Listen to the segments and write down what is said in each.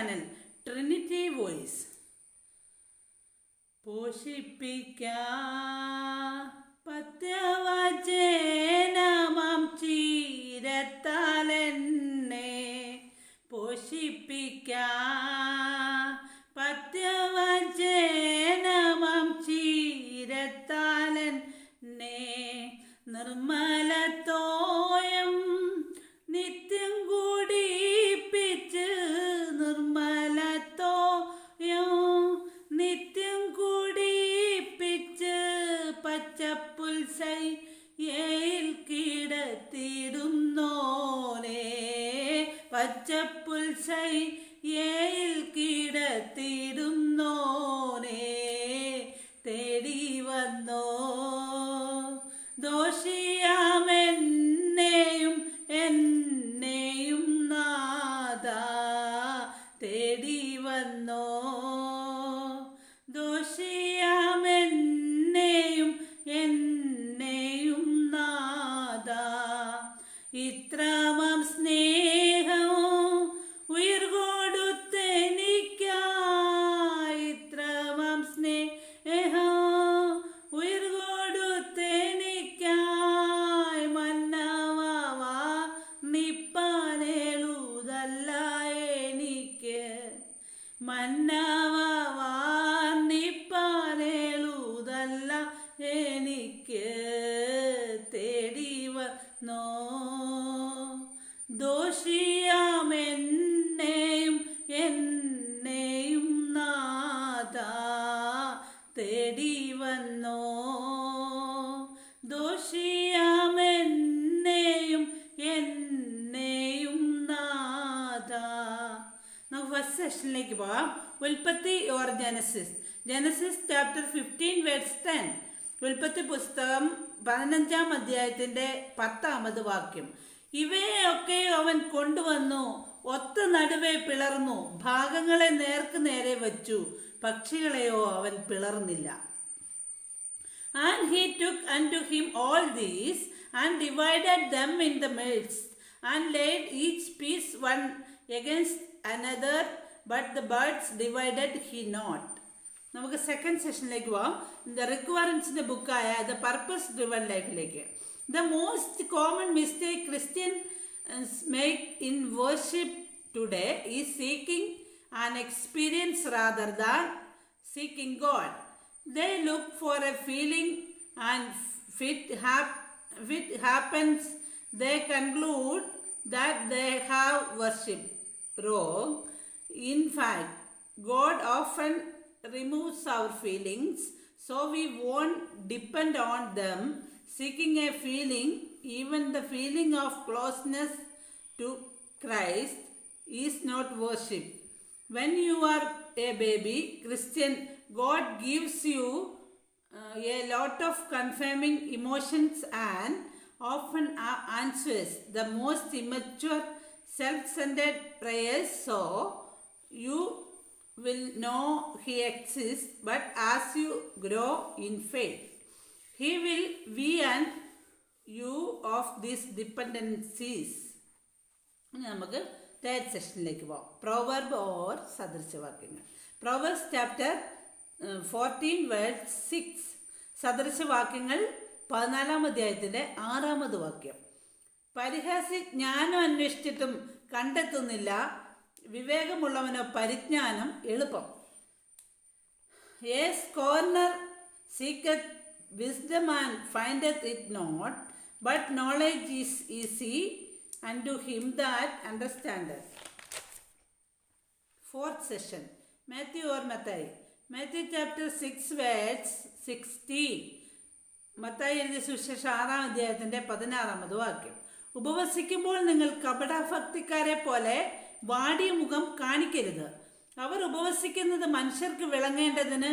Channel Trinity voice പോഷിപ്പിക്കാ. പച്ചപ്പുൽസൈ ഏയിൽ കിടത്തിടുന്നോനെ തേടി വന്നോ. ദോഷിയാമെന്നെയും സെഷനിലേക്ക് പോകാം. ഉൽപ്പത്തി or Genesis Genesis chapter fifteen verses ten ഉൽപ്പത്തി പുസ്തകം പതിനഞ്ചാം അധ്യായത്തിന്റെ പത്താമത് വാക്യം. ഇവയൊക്കെ അവൻ കൊണ്ടുവന്നു ഒത്ത നടുവേ പിളർന്നു ഭാഗങ്ങളെ നേർക്ക് നേരെ വച്ചു പക്ഷികളെയോ അവൻ പിളർന്നില്ല. And he took and to him all these and divide them in the midst and laid each piece one against another, but the birds divided he not. നമുക്ക് സെക്കൻഡ് സെഷനിലേക്ക് പോവാം ദ റിക്വയറൻസിന്റെ ബുക്കായ ദ പർപ്പസ് ഡ്രിവൺ ലൈഫിലേക്ക് the most common mistake Christian make in worship today is seeking an experience rather than seeking God. They look for a feeling, and if it, hap- if it happens, they conclude that they have worship. Wrong. In fact, God often removes our feelings, so we won't depend on them. Seeking a feeling, even the feeling of closeness to Christ, is not worship. When you are a baby Christian, God gives you uh, a lot of confirming emotions and often answers the most immature, self centered prayers. So you will know He exists, but as you grow in faith, He will വി you of of dependencies. ഇനി നമുക്ക് third സെഷനിലേക്ക് പോകാം proverb or സദൃശവാക്യങ്ങൾ Proverbs chapter fourteen verse six സദൃശവാക്യങ്ങൾ പതിനാലാം അധ്യായത്തിന്റെ ആറാമത് വാക്യം. പരിഹാസി ജ്ഞാനം അന്വേഷിച്ചിട്ടും കണ്ടെത്തുന്നില്ല വിവേകമുള്ളവന് പരിജ്ഞാനം എളുപ്പം. A scorner seeketh wisdom and find it not but knowledge is easy and to him that understand fourth session Matthew or Mathai Matthew chapter six verses sixteen Mathai എഴുതിയ സുശേഷം ആറാം അധ്യായത്തിന്റെ പതിനാറാമത് വാക്യം. ഉപവസിക്കുമ്പോൾ നിങ്ങൾ കപടഭക്തിക്കാരെ പോലെ വാടിയ മുഖം കാണിക്കരുത്. അവർ ഉപവസിക്കുന്നത് മനുഷ്യർക്ക് വിളങ്ങേണ്ടതിന്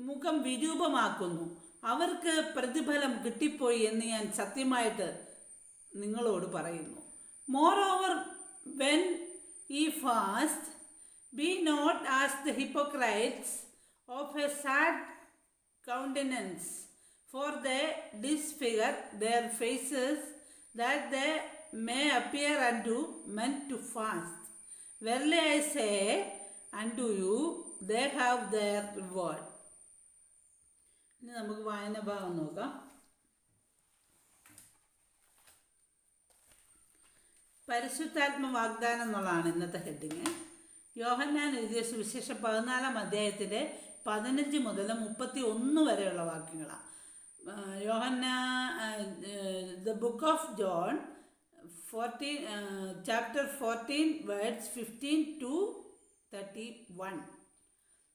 മുഖം വിരൂപമാക്കുന്നു. അവർക്ക് പ്രതിഫലം കിട്ടിപ്പോയി എന്ന് ഞാൻ സത്യമായിട്ട് നിങ്ങളോട് പറയുന്നു. Moreover when ye fast be not as the hypocrites of a sad countenance, for they disfigure their faces that they may appear unto men to fast. I say and to you they have their reward ഇനി നമുക്ക് വായന ഭാഗം നോക്കാം. പരിശുദ്ധാത്മ വാഗ്ദാനം എന്നുള്ളതാണ് ഇന്നത്തെ heading. യോഹന്നാൻ എഴുതിയ സുവിശേഷം പതിനാലാം അധ്യായത്തിന്റെ പതിനഞ്ച് മുതൽ മുപ്പത്തി ഒന്ന് വരെയുള്ള വാക്യങ്ങളാണ്. Yohanna the book of John fourteen chapter fourteen verses fifteen to thirty one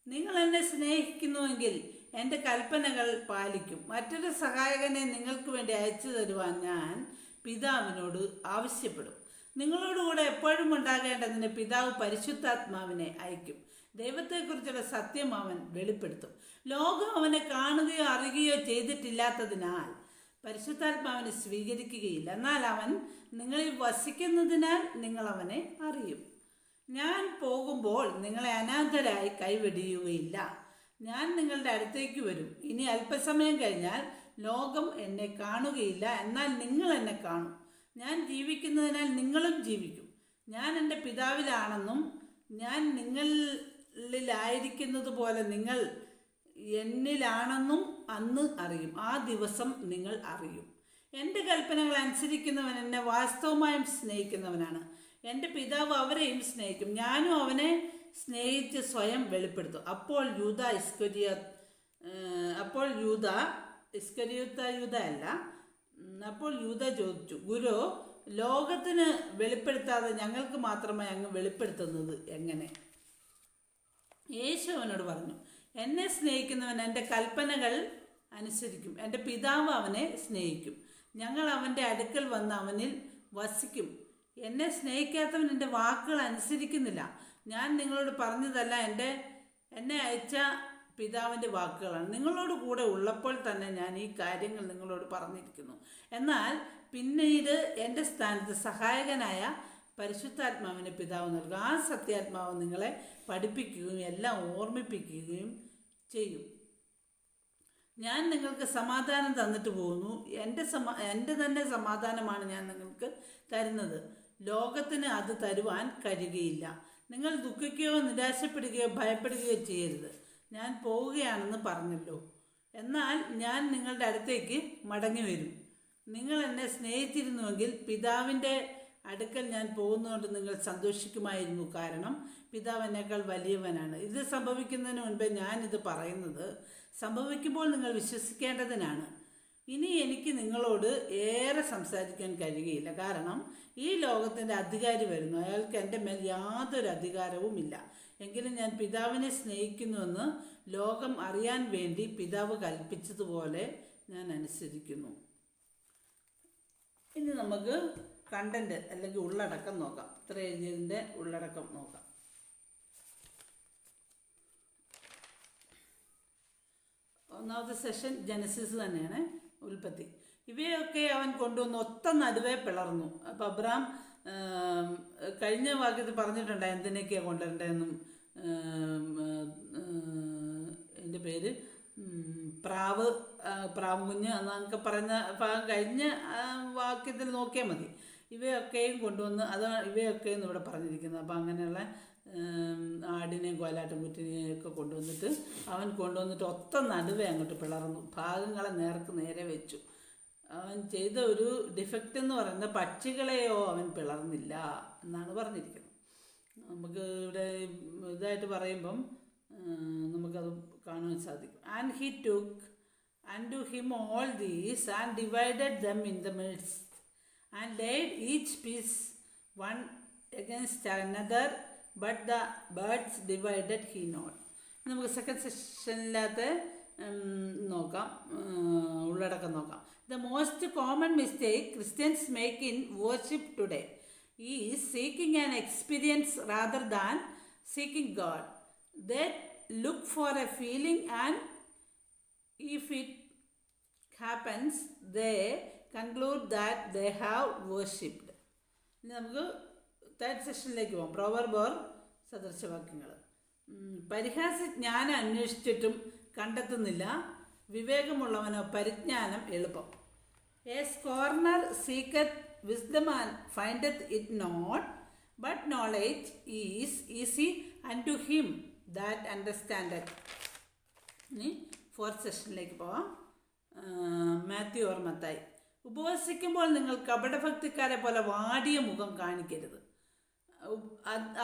നിങ്ങൾ എന്നെ സ്നേഹിക്കുന്നുവെങ്കിൽ എന്റെ കൽപ്പനകൾ പാലിക്കും. മറ്റൊരു സഹായകനെ നിങ്ങൾക്ക് വേണ്ടി അയച്ചു തരുവാൻ ഞാൻ പിതാവിനോട് ആവശ്യപ്പെടും. നിങ്ങളോടുകൂടെ എപ്പോഴും ഉണ്ടാകേണ്ടതിന് പിതാവ് പരിശുദ്ധാത്മാവിനെ അയക്കും. ദൈവത്തെക്കുറിച്ചുള്ള സത്യം അവൻ വെളിപ്പെടുത്തും. ലോകം അവനെ കാണുകയോ അറിയുകയോ ചെയ്തിട്ടില്ലാത്തതിനാൽ പരിശുദ്ധാത്മാവിനെ സ്വീകരിക്കുകയില്ല. എന്നാൽ അവൻ നിങ്ങളിൽ വസിക്കുന്നതിനാൽ നിങ്ങൾ അവനെ അറിയും. ഞാൻ പോകുമ്പോൾ നിങ്ങളെ അനാഥരായി കൈവെടിയുകയില്ല. ഞാൻ നിങ്ങളുടെ അടുത്തേക്ക് വരും. ഇനി അല്പസമയം കഴിഞ്ഞാൽ ലോകം എന്നെ കാണുകയില്ല. എന്നാൽ നിങ്ങൾ എന്നെ കാണും. ഞാൻ ജീവിക്കുന്നതിനാൽ നിങ്ങളും ജീവിക്കും. ഞാൻ എന്റെ പിതാവിലാണെന്നും ഞാൻ നിങ്ങളിലായിരിക്കുന്നത് പോലെ നിങ്ങൾ എന്നിലാണെന്നും അന്ന് അറിയും. ആ ദിവസം നിങ്ങൾ അറിയും. എന്റെ കൽപ്പനകൾ അനുസരിക്കുന്നവൻ എന്നെ വാസ്തവമായും സ്നേഹിക്കുന്നവനാണ്. എന്റെ പിതാവ് അവരെയും സ്നേഹിക്കും. ഞാനും അവനെ സ്നേഹിച്ച് സ്വയം വെളിപ്പെടുത്തും. അപ്പോൾ യൂത ഇസ്കരിയ അപ്പോൾ യൂത ഇസ്കരിയുത്ത യൂത അല്ല. അപ്പോൾ യൂത ചോദിച്ചു ഗുരു ലോകത്തിന് വെളിപ്പെടുത്താതെ ഞങ്ങൾക്ക് മാത്രമേ അങ്ങ് വെളിപ്പെടുത്തുന്നത് എങ്ങനെ? യേശു അവനോട് പറഞ്ഞു എന്നെ സ്നേഹിക്കുന്നവൻ എന്റെ കൽപ്പനകൾ അനുസരിക്കും. എന്റെ പിതാവ് അവനെ സ്നേഹിക്കും. ഞങ്ങൾ അവന്റെ അടുക്കൽ വന്ന് അവനിൽ വസിക്കും. എന്നെ സ്നേഹിക്കാത്തവൻ എന്റെ വാക്കുകൾ അനുസരിക്കുന്നില്ല. ഞാൻ നിങ്ങളോട് പറഞ്ഞതല്ല എന്റെ എന്നെ അയച്ച പിതാവിന്റെ വാക്കുകളാണ്. നിങ്ങളോട് കൂടെ ഉള്ളപ്പോൾ തന്നെ ഞാൻ ഈ കാര്യങ്ങൾ നിങ്ങളോട് പറഞ്ഞിരിക്കുന്നു. എന്നാൽ പിന്നീട് എന്റെ സ്ഥാനത്ത് സഹായകനായ പരിശുദ്ധാത്മാവിനെ പിതാവ് നൽകും. ആ സത്യാത്മാവ് നിങ്ങളെ പഠിപ്പിക്കുകയും എല്ലാം ഓർമ്മിപ്പിക്കുകയും ചെയ്യും. ഞാൻ നിങ്ങൾക്ക് സമാധാനം തന്നിട്ട് പോകുന്നു. എന്റെ സമാ എന്റെ തന്നെ സമാധാനമാണ് ഞാൻ നിങ്ങൾക്ക് തരുന്നത്. ലോകത്തിന് അത് തരുവാൻ കഴിയുകയില്ല. നിങ്ങൾ ദുഃഖിക്കുകയോ നിരാശപ്പെടുകയോ ഭയപ്പെടുകയോ ചെയ്യരുത്. ഞാൻ പോവുകയാണെന്ന് പറഞ്ഞല്ലോ. എന്നാൽ ഞാൻ നിങ്ങളുടെ അടുത്തേക്ക് മടങ്ങി വരും. നിങ്ങൾ എന്നെ സ്നേഹിച്ചിരുന്നുവെങ്കിൽ പിതാവിന്റെ അടുക്കൽ ഞാൻ പോകുന്നതുകൊണ്ട് നിങ്ങൾ സന്തോഷിക്കുമായിരുന്നു. കാരണം പിതാവ് എന്നേക്കാൾ വലിയവനാണ്. ഇത് സംഭവിക്കുന്നതിന് മുൻപേ ഞാനിത് പറയുന്നത്. സംഭവിക്കുമ്പോൾ നിങ്ങൾ വിശ്വസിക്കേണ്ടതിനാണ്. ഇനി എനിക്ക് നിങ്ങളോട് ഏറെ സംസാരിക്കാൻ കഴിയുകയില്ല. കാരണം ഈ ലോകത്തിന്റെ അധികാരി വരുന്നു. അയാൾക്ക് എന്റെ മേൽ യാതൊരു അധികാരവുമില്ല എങ്കിലും ഞാൻ പിതാവിനെ സ്നേഹിക്കുന്നുവെന്ന് ലോകം അറിയാൻ വേണ്ടി പിതാവ് കൽപ്പിച്ചതുപോലെ ഞാൻ അനുസരിക്കുന്നു. ഇനി നമുക്ക് കണ്ടന്റ് അല്ലെങ്കിൽ ഉള്ളടക്കം നോക്കാം. ഇത്ര എഴുതിയതിന്റെ ഉള്ളടക്കം നോക്കാം. ഒന്നാമത്തെ സെഷൻ ജനസിസ് തന്നെയാണ് ഉൽപ്പത്തി. ഇവയൊക്കെ അവൻ കൊണ്ടുവന്ന് ഒത്ത നടുവേ പിളർന്നു. അപ്പം അബ്രാം കഴിഞ്ഞ വാക്യത്തിൽ പറഞ്ഞിട്ടുണ്ട് എന്തിനൊക്കെയാണ് കൊണ്ടുവരേണ്ടതെന്നും എന്റെ പേര് പ്രാവ് പ്രാവ് കുഞ്ഞ് എന്നൊക്കെ പറഞ്ഞ കഴിഞ്ഞ വാക്യത്തിൽ നോക്കിയാൽ മതി. ഇവയൊക്കെയും കൊണ്ടുവന്ന് അതാണ് ഇവയൊക്കെയും ഇവിടെ പറഞ്ഞിരിക്കുന്നത്. അപ്പം അങ്ങനെയുള്ള ആടിനെയും കോലാട്ടും കുറ്റിനെയും ഒക്കെ കൊണ്ടുവന്നിട്ട് അവൻ കൊണ്ടുവന്നിട്ട് ഒത്ത നടുവേ അങ്ങോട്ട് പിളർന്നു. ഭാഗങ്ങളെ നേർക്ക് നേരെ വെച്ചു. അവൻ ചെയ്ത ഒരു ഡിഫക്റ്റ് എന്ന് പറയുന്നത് പക്ഷികളെയോ അവൻ പിളർന്നില്ല എന്നാണ് പറഞ്ഞിരിക്കുന്നത്. നമുക്ക് ഇവിടെ ഇതായിട്ട് പറയുമ്പം നമുക്കത് കാണാൻ സാധിക്കും. And he took and to him all these and divided them in the midst and laid each piece one against another but the birds divided he not നമുക്ക് സെക്കൻഡ് സെഷനിലകത്ത് നോക്കാം. ഉള്ളടക്കം നോക്കാം. The most common mistake Christians make in worship today is seeking an experience rather than seeking God they look for a feeling and it happens they conclude that they have worshipped. ഇനി നമുക്ക് third സെഷനിലേക്ക് പോകാം. Or സദൃശവാക്യങ്ങൾ പരിഹാസ ജ്ഞാനം അന്വേഷിച്ചിട്ടും കണ്ടെത്തുന്നില്ല. വിവേകമുള്ളവനോ പരിജ്ഞാനം എളുപ്പം. A scorner seeketh wisdom and findeth it not but knowledge is easy and to him that understand ഇനി ഫോർത്ത് സെഷനിലേക്ക് പോവാം. മാത്യു ഓർ മത്തായി ഉപവസിക്കുമ്പോൾ നിങ്ങൾ കപടഭക്തിക്കാരെ പോലെ വാടിയ മുഖം കാണിക്കരുത്.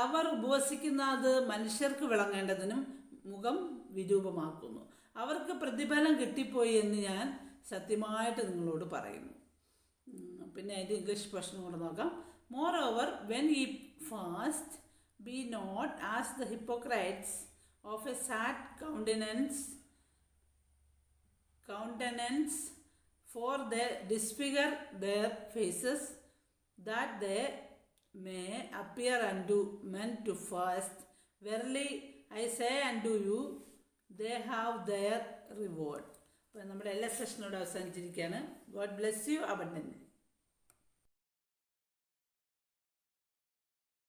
അവർ ഉപവസിക്കുന്നത് മനുഷ്യർക്ക് വിളങ്ങേണ്ടതിനും മുഖം വിരൂപമാക്കുന്നു. അവർക്ക് പ്രതിഫലം കിട്ടിപ്പോയി എന്ന് ഞാൻ സത്യമായിട്ട് നിങ്ങളോട് പറയുന്നു. പിന്നെ അതിന്റെ ഇംഗ്ലീഷ് പ്രശ്നം കൂടെ നോക്കാം. Moreover when ye fast be not as the hypocrites of a sad countenance countenance for they disfigure their faces that they may appear unto men to fast verily i say unto you they have their reward അപ്പോൾ നമ്മുടെ എല്ലാ സെഷനോട് അവസാനിച്ചിരിക്കുകയാണ് god bless you abundant